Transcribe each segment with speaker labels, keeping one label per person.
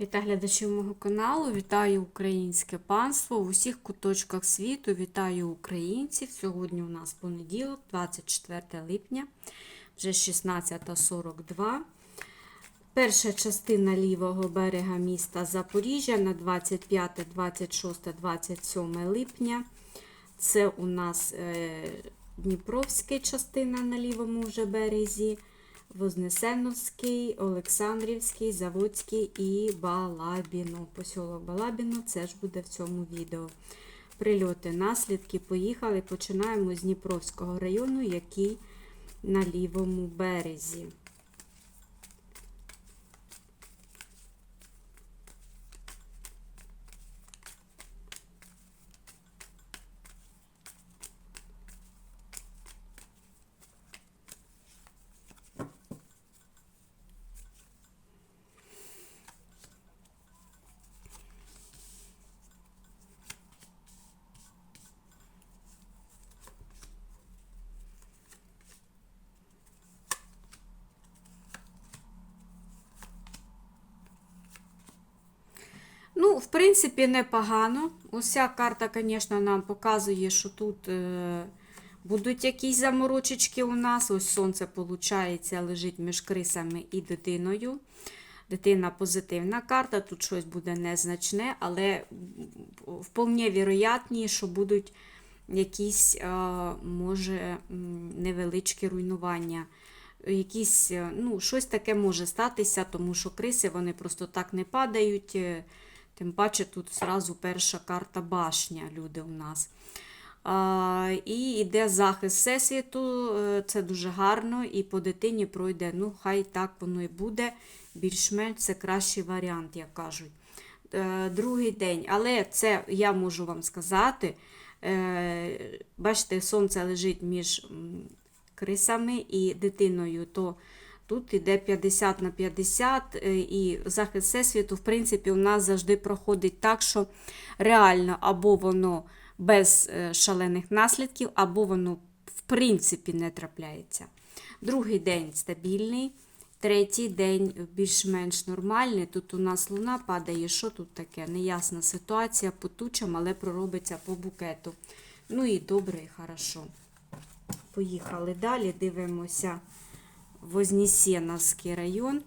Speaker 1: Вітаю глядачів мого каналу, вітаю українське панство в усіх куточках світу. Вітаю українців. Сьогодні у нас понеділок, 24 липня, вже 16.42. Перша частина лівого берега міста Запоріжжя на 25, 26, 27 липня. Це у нас е, Дніпровська частина на лівому вже березі. Вознесеновський, Олександрівський, Заводський і Балабіно. Посілок Балабіно це ж буде в цьому відео. Прильоти, наслідки. Поїхали. Починаємо з Дніпровського району, який на лівому березі. Ну, в принципі, непогано. Уся карта, звісно, нам показує, що тут е, будуть якісь заморочечки у нас. Ось сонце, виходить, лежить між крисами і дитиною. Дитина позитивна карта, тут щось буде незначне, але вполне вірогатні, що будуть якісь, е, може, невеличкі руйнування. Якісь, е, ну, щось таке може статися, тому що криси вони просто так не падають. Тим паче тут зразу перша карта башня, люди у нас. А, і йде захист Всесвіту, е, це дуже гарно, і по дитині пройде. Ну, хай так воно і буде. Більш-менш це кращий варіант, як кажуть. Е, Другий день, але це я можу вам сказати. е, Бачите, сонце лежить між крисами і дитиною, то тут йде 50 на 50, е, і захист всесвіту, в принципі, у нас завжди проходить так, що реально або воно без е, шалених наслідків, або воно в принципі не трапляється. Другий день стабільний, третій день більш-менш нормальний. Тут у нас луна падає. Що тут таке? Неясна ситуація по тучам, але проробиться по букету. Ну і добре, і хорошо. Поїхали далі, дивимося Вознесеновський район.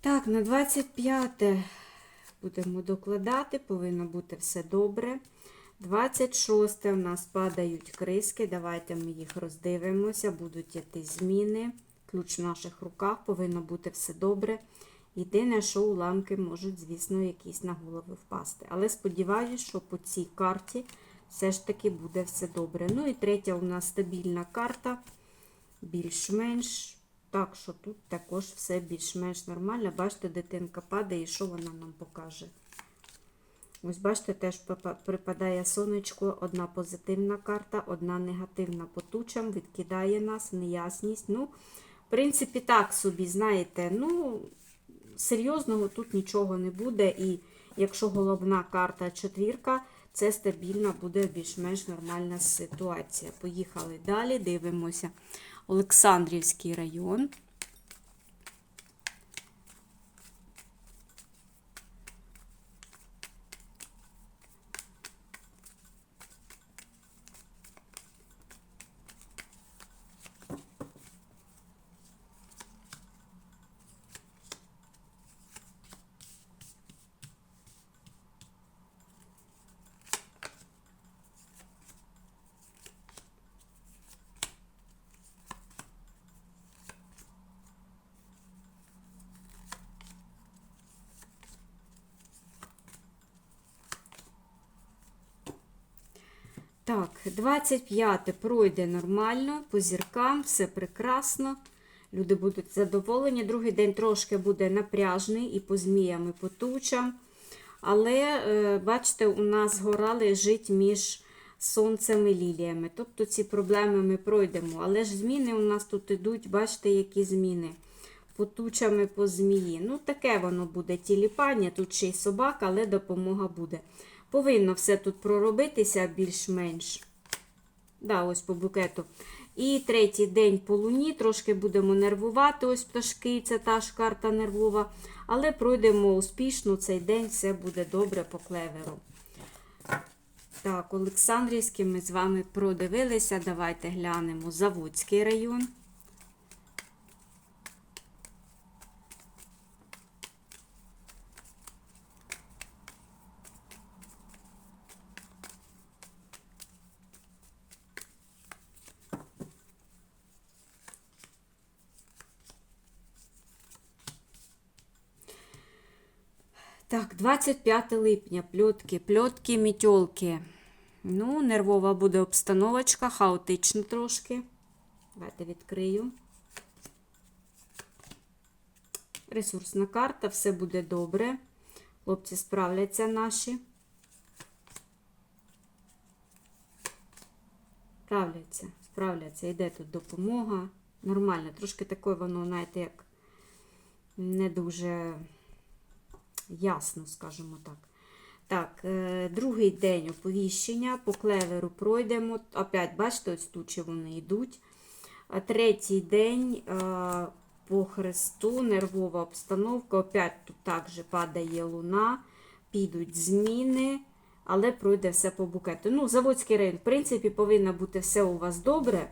Speaker 1: Так, на 25 будемо докладати, повинно бути все добре. 26 у нас падають криски. Давайте ми їх роздивимося, будуть йти зміни. Ключ в наших руках, повинно бути все добре. Єдине, що уламки можуть, звісно, якісь на голови впасти. Але сподіваюся, що по цій карті все ж таки буде все добре. Ну і третя у нас стабільна карта, більш-менш. Так, що тут також все більш-менш нормально. Бачите, дитинка падає, і що вона нам покаже? Ось, бачите, теж припадає сонечко, одна позитивна карта, одна негативна по тучам, відкидає нас, неясність. Ну, в принципі, так собі, знаєте, ну, серйозного тут нічого не буде. І якщо головна карта четвірка, це стабільна буде більш-менш нормальна ситуація. Поїхали далі, дивимося. Олександрівський район. Так, 25 пройде нормально, по зіркам, все прекрасно. Люди будуть задоволені. Другий день трошки буде напряжний і по зміям, і по тучам. Але, е, бачите, у нас гора лежить між сонцем і ліліями. Тобто ці проблеми ми пройдемо. Але ж зміни у нас тут ідуть, бачите, які зміни. Потучами по змії. Ну, таке воно буде тіліпання, тут ще й собака, але допомога буде. Повинно все тут проробитися більш-менш. Да, ось по букету. І третій день по луні. Трошки будемо нервувати. Ось пташки, це та ж карта нервова. Але пройдемо успішно цей день, все буде добре по клеверу. Так, Олександрівський ми з вами продивилися. Давайте глянемо Заводський район. Так, 25 липня, пльотки, пльотки, мітьолки. Ну, нервова буде обстановочка, хаотично трошки. Давайте відкрию. Ресурсна карта, все буде добре. Хлопці справляться наші. Справляться, справляться. Йде тут допомога. Нормально. Трошки таке воно, знаєте, як не дуже ясно, скажімо так. Так, е, другий день оповіщення. По клеверу пройдемо. Опять, бачите, ось тучі вони йдуть. Третій день е, по хресту, нервова обстановка. Опять тут також падає луна, підуть зміни, але пройде все по букету. Ну, Заводський район, в принципі, повинно бути все у вас добре.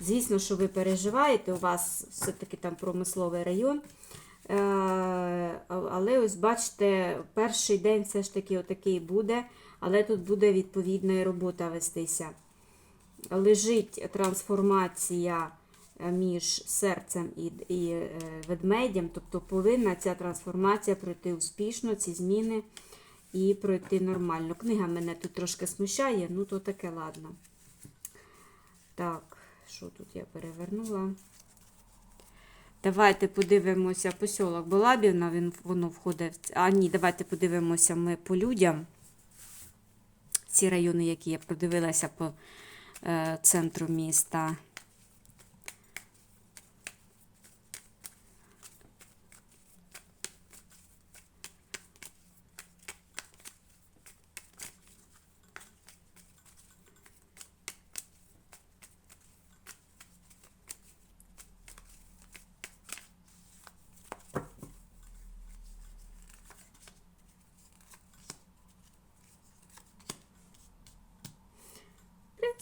Speaker 1: Звісно, що ви переживаєте, у вас все-таки там промисловий район. Е, Але ось бачите, перший день все ж таки отакий буде, але тут буде відповідна і робота вестися. Лежить трансформація е, між серцем і і е, ведмедем, тобто повинна ця трансформація пройти успішно, ці зміни і пройти нормально. Книга мене тут трошки смущає, ну то таке ладно. Так, що тут я перевернула? Давайте подивимося посілок Балабівна, він, воно входить. А ні, давайте подивимося ми по людям. Ці райони, які я продивилася по е, центру міста.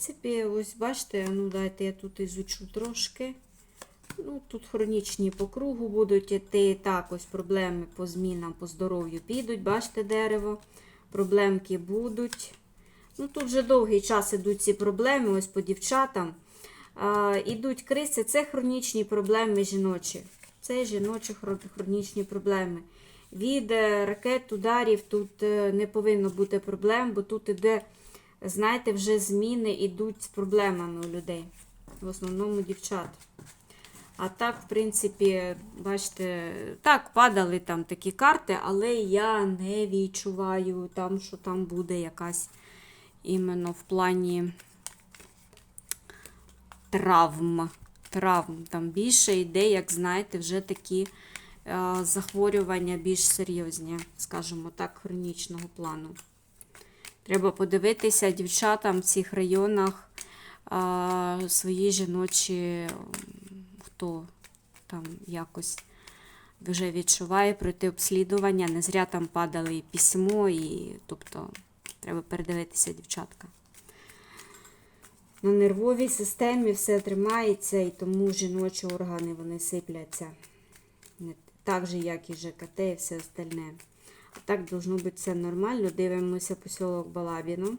Speaker 1: Принципі, ось бачите, ну дайте я тут ізучу трошки. Ну, Тут хронічні по кругу будуть іти. Так, ось проблеми по змінам, по здоров'ю підуть, бачите, дерево. Проблемки будуть. Ну, Тут вже довгий час ідуть ці проблеми, ось по дівчатам. А, Ідуть криси, це хронічні проблеми жіночі. Це жіночі хронічні проблеми. Від е, ракет, ударів тут е, не повинно бути проблем, бо тут іде знаєте, вже зміни йдуть з проблемами у людей. В основному дівчат. А так, в принципі, бачите, так, падали там такі карти, але я не відчуваю там, що там буде якась іменно в плані травм. Травм там більше йде, як знаєте, вже такі е, захворювання більш серйозні, скажімо так, хронічного плану. Треба подивитися дівчатам в цих районах а, свої жіночі, хто там якось вже відчуває пройти обслідування. Не зря там падали письмо, і тобто треба передивитися дівчатка. На нервовій системі все тримається, і тому жіночі органи вони сипляться. Так же, як і ЖКТ і все остальне. Так должно бути все нормально. Дивимося посілок Балабіно.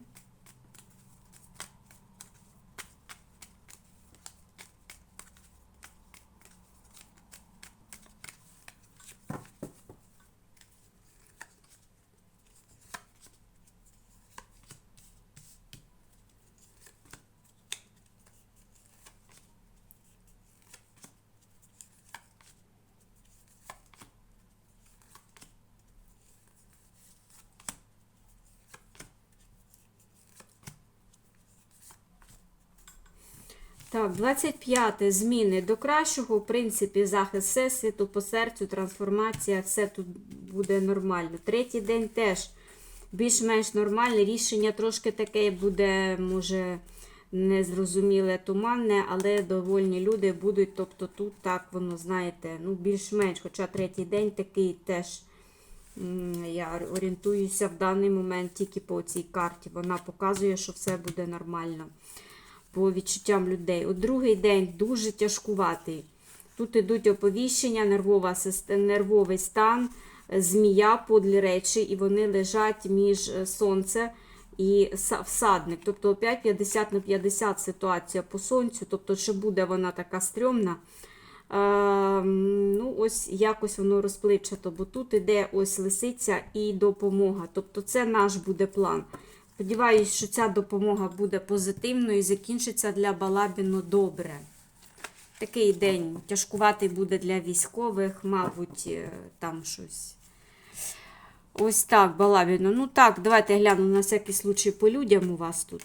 Speaker 1: Так, 25 зміни до кращого, в принципі, захист всесвіту, по серцю, трансформація, все тут буде нормально. Третій день теж більш-менш нормальне. Рішення трошки таке буде, може, незрозуміле, туманне, але довольні люди будуть. Тобто тут так воно, знаєте, ну, більш-менш, хоча третій день такий теж. Я орієнтуюся в даний момент тільки по цій карті. Вона показує, що все буде нормально по відчуттям людей. От другий день дуже тяжкуватий. Тут ідуть оповіщення, нервова, нервовий стан, е, змія, подлі речі, і вони лежать між е, сонце і всадник. Тобто опять 50 на 50 ситуація по сонцю, тобто чи буде вона така стрьомна. Е, ну, ось якось воно розпливчато, бо тут іде ось лисиця і допомога. Тобто це наш буде план. Сподіваюсь, що ця допомога буде позитивною і закінчиться для Балабіну добре. Такий день тяжкуватий буде для військових, мабуть, е, там щось. Ось так, Балабіно. Ну так, давайте гляну на всякий случай по людям у вас тут.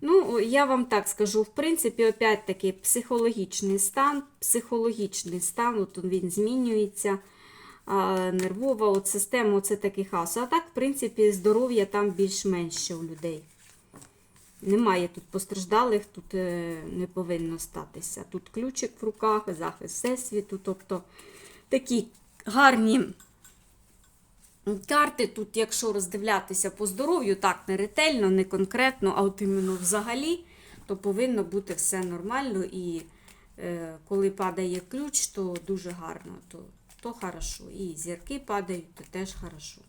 Speaker 1: Ну, я вам так скажу, в принципі, опять-таки, психологічний стан, психологічний стан, от він змінюється, нервова от система, це такий хаос. А так, в принципі, здоров'я там більш-менш ще у людей. Немає тут постраждалих, тут е, не повинно статися. Тут ключик в руках, захист всесвіту, тобто такі гарні карти. Тут, якщо роздивлятися по здоров'ю, так не ретельно, не конкретно, а от іменно взагалі, то повинно бути все нормально. І е, коли падає ключ, то дуже гарно, то, то хорошо. І зірки падають, то теж хорошо.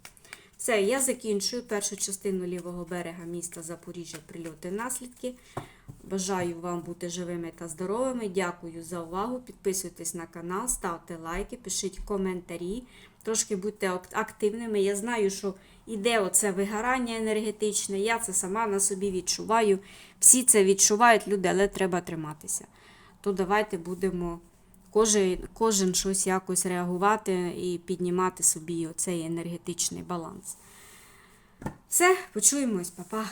Speaker 1: Все, я закінчую першу частину лівого берега міста Запоріжжя, прильоти наслідки. Бажаю вам бути живими та здоровими. Дякую за увагу. Підписуйтесь на канал, ставте лайки, пишіть коментарі. Трошки будьте активними. Я знаю, що іде оце вигорання енергетичне. Я це сама на собі відчуваю. Всі це відчувають люди, але треба триматися. То давайте будемо кожен, кожен щось якось реагувати і піднімати собі оцей енергетичний баланс. Все, почуємось, па-па.